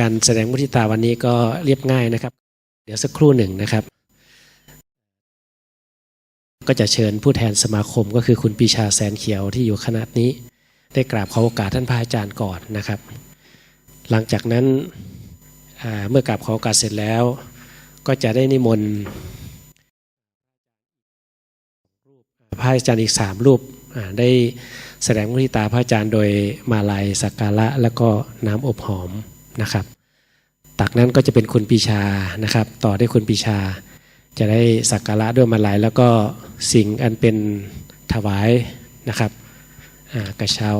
การแสดงมุทิตาวันนี้ก็เรียบง่ายนะครับ เดี๋ยวสักครู่หนึ่งนะครับ ก็จะเชิญผู้แทนสมาคมก็คือคุณปีชาแสนเขียวที่อยู่ขณะนี้ ได้กราบขอโอกาสท่านพระอาจารย์ก่อนนะครับ หลังจากนั้นเมื่อกราบขอโอกาสเสร็จแล้ว ก็จะได้นิมนต์พระอาจารย์อีกสามรูปได้แสดงมุทิตาพระอาจารย์โดยมาลัยสักการะแล้วก็น้ำอบหอม นะครับ ตักนั้นก็จะเป็นคุณปีชานะครับ ต่อได้คุณปีชา จะได้สักการะด้วยมาลัยแล้วก็สิ่งอันเป็นถวายนะครับกระเช้า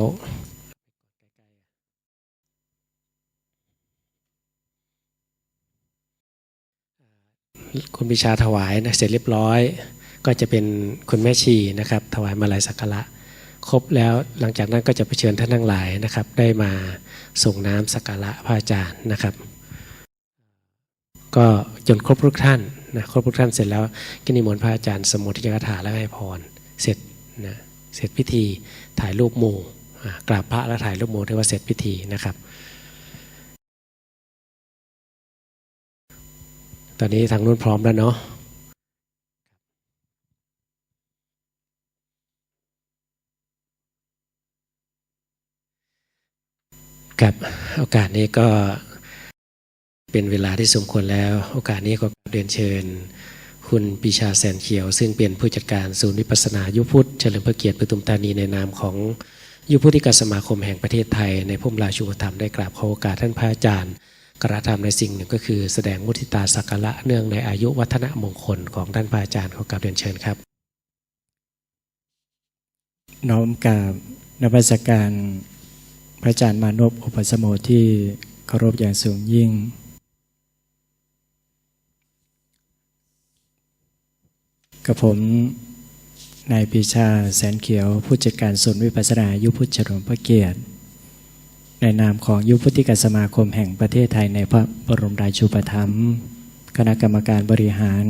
คุณปิชาถวายนะเสร็จเรียบร้อย ก็จะเป็นคุณแม่ชีนะครับ ถวายมาลัยสักการะ ครบแล้วหลังจากนั้นก็จะไปเชิญท่านทั้งหลายนะครับ ได้มาส่งน้ำสักการะพระอาจารย์นะครับ ก็จนครบทุกท่านนะครบทุกท่านเสร็จแล้วก็นิมนต์พระอาจารย์ สมุทิยกถาแล้วให้พรเสร็จนะเสร็จพิธีถ่ายรูปหมู่กราบพระแล้วถ่ายรูปหมู่เรียกว่าเสร็จพิธีนะครับ ตอนนี้ทางนู้นพร้อมแล้วเนาะ กับโอกาสนี้ก็เป็นเวลาที่สมควรแล้ว โอกาสนี้ก็เรียนเชิญ คุณปิชาแสนเขียว ซึ่งเป็นผู้จัดการศูนย์วิปัสนายุพุทธเฉลิมพระเกียรติปทุมธานีในนามของยุพุทธิกสมาคมแห่งประเทศไทย ในพุ่มราชูธรรมได้กราบขอโอกาสท่านพระอาจารย์กระทำในสิ่งหนึ่งก็คือแสดงมุทิตาสักระเนื่องในอายุวัฒนมงคลของท่านพระอาจารย์ขอกราบเรียนเชิญครับ น้อมกราบนมัสการ พระอาจารย์มานพอุปสมโมที่เคารพอย่างสูงยิ่ง กับผมนายปีชาแสนเขียวผู้จัดการศูนย์วิปัสสนายุพุทธเฉลิมพระเกียรติ ในนามของยุพุทธิกสมาคมแห่งประเทศไทยในพระบรมราชูปถัมภ์คณะกรรมการบริหาร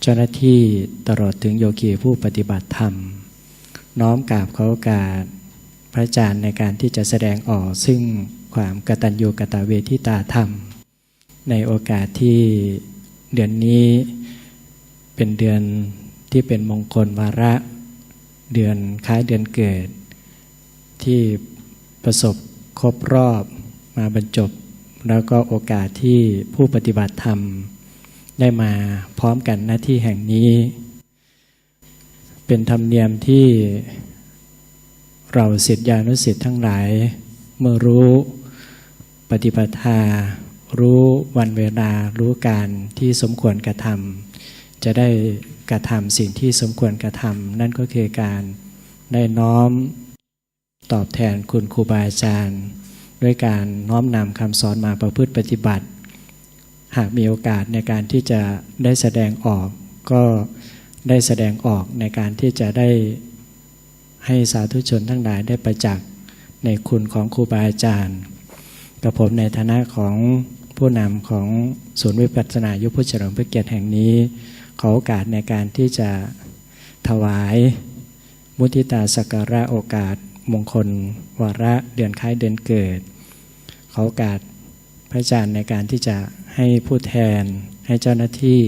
เจ้าหน้าที่ตลอดถึงโยคีผู้ปฏิบัติธรรม น้อมกราบขออกาสพ ระอาจารย์ในการที่จะแสดงออกซึ่งความกตัญญูกตเวทิตาธรรม ในโอกาสที่เดือนนี้เป็นเดือนที่เป็นมงคลวาระ เดือนคล้ายเดือนเกิด ที่ประสบครบรอบมาบรรจบ แล้วก็โอกาสที่ผู้ปฏิบัติธรรม ได้มาพร้อมกันหน้าที่แห่งนี้ เป็นธรรมเนียมที่ เราศิษยานุศิษย์ทั้งหลาย เมื่อรู้ปฏิปทา รู้วันเวลารู้การที่สมควรกระทำจะได้กระทำสิ่งที่สมควรกระทำนั่นก็คือการได้น้อมตอบแทนคุณครูบาอาจารย์ ด้วยการน้อมนำคำสอนมาประพฤติปฏิบัติ หากมีโอกาสในการที่จะได้แสดงออกก็ได้แสดงออกในการที่จะได้ ให้สาธุชนทั้งหลายได้ประจักษ์ในคุณของครูบาอาจารย์ กับผมในฐานะของผู้นำของศูนย์วิปัสสนายุพุทธเฉลิมพระเกียรติแห่งนี้ ขอโอกาสในการที่จะถวาย มุทิตาสักการะโอกาสมงคล วาระเดือนคล้ายเดือนเกิด ขอโอกาสพระอาจารย์ในการที่จะให้ผู้แทน ให้เจ้าหน้าที่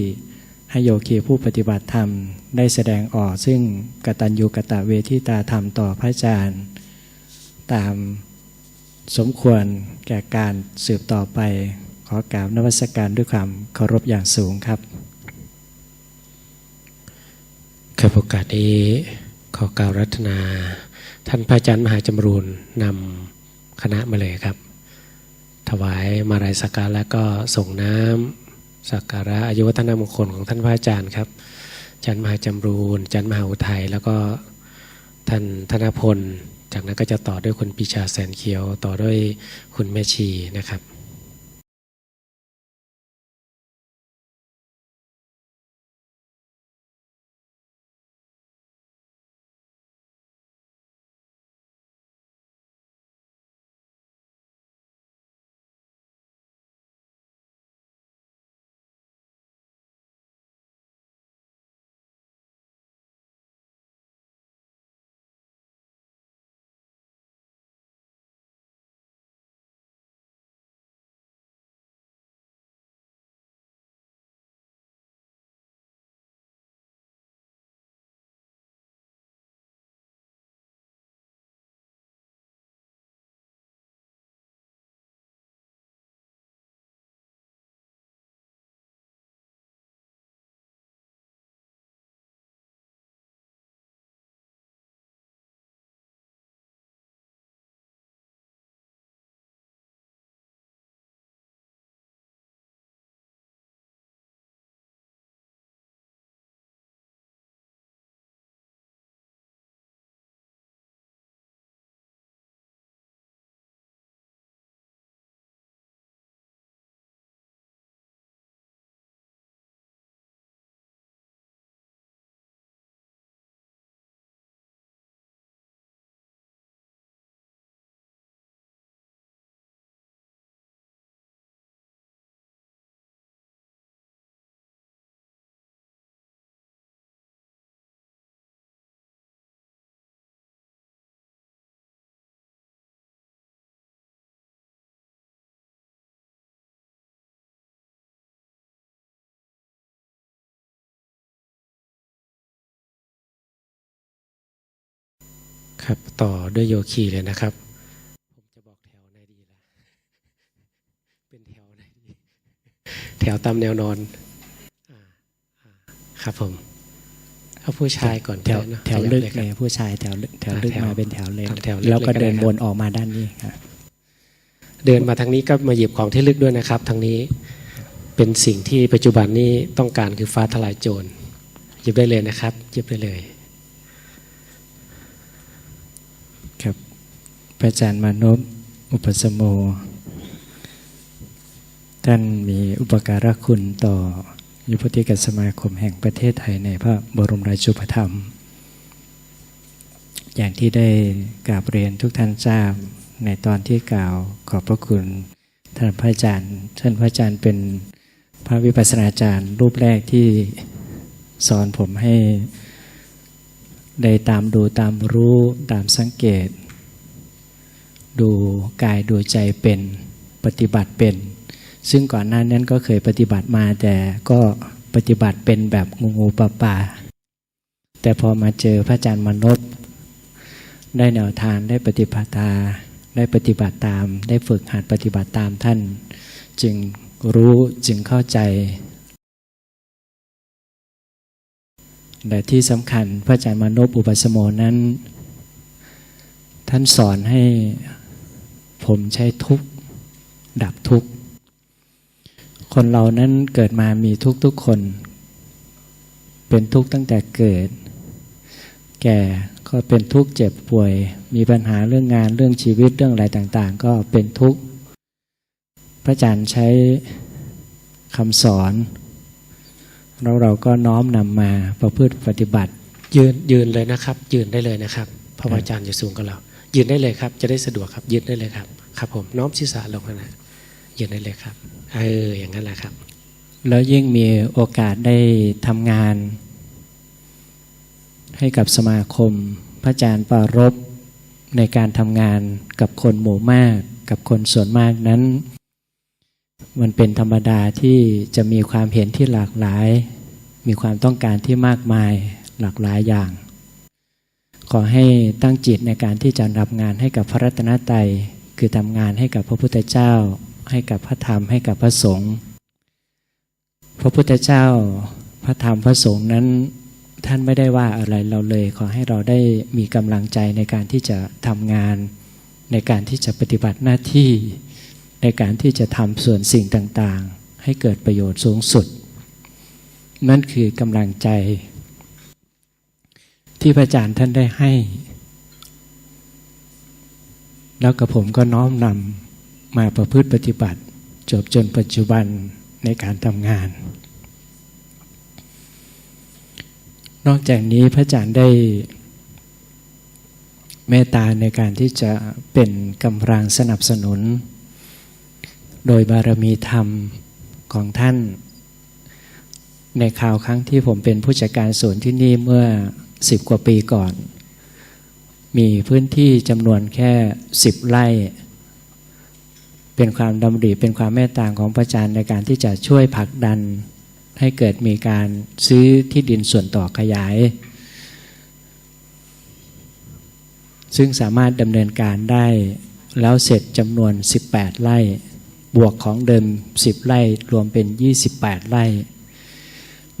ให้โยคีผู้ปฏิบัติธรรม ได้แสดงออกซึ่งกตัญญูกตเวทิตาธรรมต่อพระอาจารย์ ตามสมควรแก่การสืบต่อไป ขอกราบนวัสการด้วยความเคารพอย่างสูงครับครับโอกาสนี้ขอกล่าวรัตนา ท่านพระอาจารย์มหาจำรูนนำคณะมาเลยครับ ถวายมาลัยสักการะแล้วก็ส่งน้ำสักการะอายุวัฒนมงคลของท่านพระอาจารย์ครับ จารย์มหาจำรูนอาจารย์มหาอุทัยแล้วก็ท่านธนพล จากนั้นก็จะต่อด้วยคุณปิชาแสนเขียว ต่อด้วยคุณแม่ชีนะครับ ครับ ต่อด้วยโยคีเลยนะครับ ผมจะบอกแถวไหนดีล่ะเป็นแถวไหนดี แถวตามแนวนอนอ่าอ่าครับผมเอาผู้ชายก่อนแถวก็ได้เนอะแถวลึกขยับเลยครับผู้ชายแถวลึกแถวลึกแถวมาเป็นแถวเลยแถวลึกแล้วก็เลยก็ได้เดินครับวนออกมาด้านนี้ครับเดินมาทางนี้ก็มาหยิบของที่ลึกด้วยนะครับทางนี้เป็นสิ่งที่ปัจจุบันนี้ต้องการคือฟ้าทลายโจรหยิบได้เลยนะครับหยิบได้เลย ครับ พระอาจารย์มานพอุปสมโม ท่านมีอุปการะคุณต่อยุพธิกสมาคมแห่งประเทศไทยในพระบรมราชูปถัมอย่างที่ได้กราบเรียนทุกท่านทราบในตอนที่กล่าวขอบพระคุณท่านพระอาจารย์ท่านพระอาจารย์เป็นพระวิปัสสนาจารย์รูปแรกที่สอนผมให้ได้ตามดูตามรู้ตามสังเกต ดูกายดูใจเป็นปฏิบัติเป็น ซึ่งก่อนหน้านั้นก็เคยปฏิบัติมาแต่ก็ปฏิบัติเป็นแบบงูงูปลาปลาแต่พอมาเจอพระอาจารย์มนพได้แนวทางได้ปฏิปทาได้ปฏิบัติตาม ได้ฝึกหัดปฏิบัติตามท่าน จึงรู้จึงเข้าใจและที่สำคัญพระอาจารย์มนพอุปสมโมนั้น ท่านสอนให้ ผมใช้ทุกข์ดับทุกข์คนเรานั้นเกิดมามีทุกทุกคน เป็นทุกข์ตั้งแต่เกิด แก่ก็เป็นทุกข์เจ็บป่วย มีปัญหาเรื่องงานเรื่องชีวิตเรื่องอะไรต่างๆ ก็เป็นทุกข์พระอาจารย์ใช้คำสอนแล้วเราก็น้อมนำมาประพฤติปฏิบัติ ยืนยืนเลยนะครับ ยืนได้เลยนะครับพระอาจารย์จะสูงกว่าเรา ยืนได้เลยครับ จะได้สะดวกครับยืนได้เลยครับ ครับผมน้อมศีรษะลงนะยืนได้เลยครับเอออย่างนั้นแหละครับ แล้วยิ่งมีโอกาสได้ทำงาน ให้กับสมาคม พระอาจารย์ปรารบในการทำงานกับคนหมู่มาก กับคนส่วนมากนั้น มันเป็นธรรมดาที่จะมีความเห็นที่หลากหลาย มีความต้องการที่มากมายหลากหลายอย่าง ขอให้ตั้งจิตในการที่จะรับงานให้กับพระรัตนตรัย คือทำงานให้กับพระพุทธเจ้า ให้กับพระธรรมให้กับพระสงฆ์พระพุทธเจ้า พระธรรมพระสงฆ์นั้นท่านไม่ได้ว่าอะไรเราเลย ขอให้เราได้มีกำลังใจในการที่จะทำงาน ในการที่จะปฏิบัติหน้าที่ ในการที่จะทำส่วนสิ่งต่างๆ ให้เกิดประโยชน์สูงสุด นั่นคือกำลังใจ ที่พระอาจารย์ท่านได้ให้ แล้วกับผมก็น้อมนำมาประพฤติปฏิบัติ จบจนปัจจุบันในการทำงาน นอกจากนี้พระอาจารย์ได้เมตตาในการที่จะเป็นกำลังสนับสนุน โดยบารมีธรรมของท่าน ในข่าวครั้งที่ผมเป็นผู้จัดการศูนที่นี่เมื่อสิบกว่าปีก่อน มีพื้นที่จำนวนแค่สิบไร่ เป็นความดำริเป็นความเมตตาของพระอาจารย์ในการที่จะช่วยผลักดัน ให้เกิดมีการซื้อที่ดินส่วนต่อขยาย ซึ่งสามารถดำเนินการได้แล้วเสร็จจำนวน 18 ไร่ บวกของเดิม 10 ไร่รวมเป็น 28 ไร่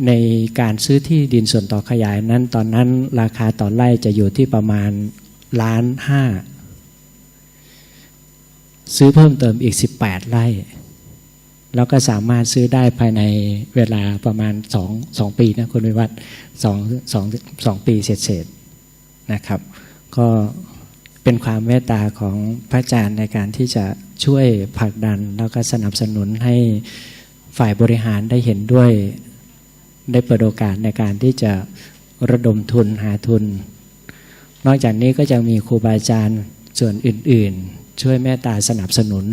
ในการซื้อที่ดินส่วนต่อขยายนั้น ตอนนั้นราคาต่อไร่จะอยู่ที่ประมาณล้านห้าซื้อเพิ่มเติมอีก 18 ไร่แล้วก็สามารถซื้อได้ภายในเวลาประมาณ2 2ปีนะคุณวิวัฒน์สองสองสองปีเศษๆนะครับ ก็เป็นความเมตตาของพระอาจารย์ในการที่จะช่วยผลักดัน แล้วก็สนับสนุนให้ฝ่ายบริหารได้เห็นด้วย ได้เปิดโอกาสในการที่จะระดมทุนหาทุน นอกจากนี้ก็จะมีครูบาอาจารย์ส่วนอื่นๆ ช่วยเมตตาสนับสนุน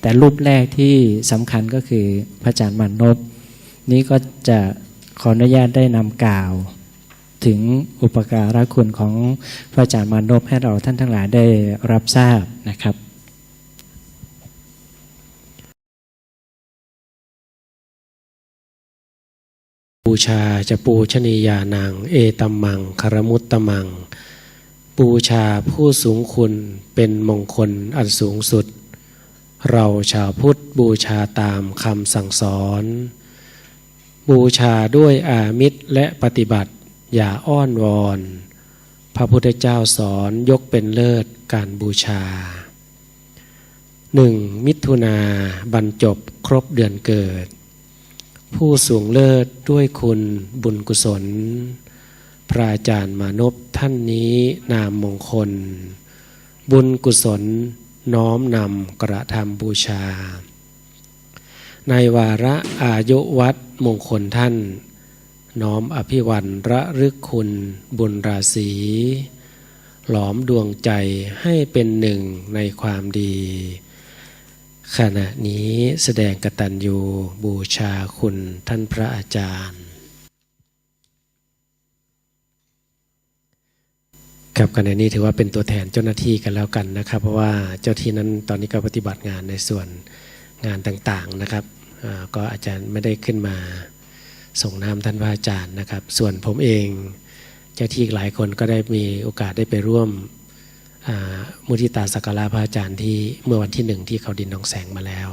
แต่รูปแรกที่สำคัญก็คือพระอาจารย์มานพนี้ก็จะขออนุญาตได้นำกล่าว ถึงอุปการะคุณของพระอาจารย์มานพให้เราท่านทั้งหลายได้รับทราบนะครับ บูชาจะปูชนียานังเอตัมมังคารมุตตมัง บูชาผู้สูงคุณเป็นมงคลอันสูงสุด เราชาวพุทธบูชาตามคำสั่งสอน บูชาด้วยอามิตรและปฏิบัติอย่าอ้อนวอน พระพุทธเจ้าสอนยกเป็นเลิศการบูชาหนึ่งมิถุนาบรรจบครบเดือนเกิด ผู้สูงเลิศด้วยคุณบุญกุศล พระอาจารย์มานพท่านนี้นามมงคล บุญกุศลน้อมนำกระทำบูชา ในวาระอายุวัดมงคลท่าน น้อมอภิวันระลึกคุณบุญราศีหลอมดวงใจให้เป็นหนึ่งในความดี ขณะนี้แสดงกตัญญูบูชาคุณท่านพระอาจารย์ครับขณะนี้ถือว่าเป็นตัวแทนเจ้าหน้าที่กันแล้วกันนะครับ เพราะว่าเจ้าที่นั้นตอนนี้ก็ปฏิบัติงานในส่วนงานต่างๆนะครับก็อาจารย์ไม่ได้ขึ้นมาส่งน้ำท่านพระอาจารย์นะครับ ส่วนผมเองเจ้าที่หลายคนก็ได้มีโอกาสได้ไปร่วม มุทิตาสักการะพระอาจารย์ที่เมื่อวันที่หนึ่งที่เขาดินหนองแสงมาแล้ว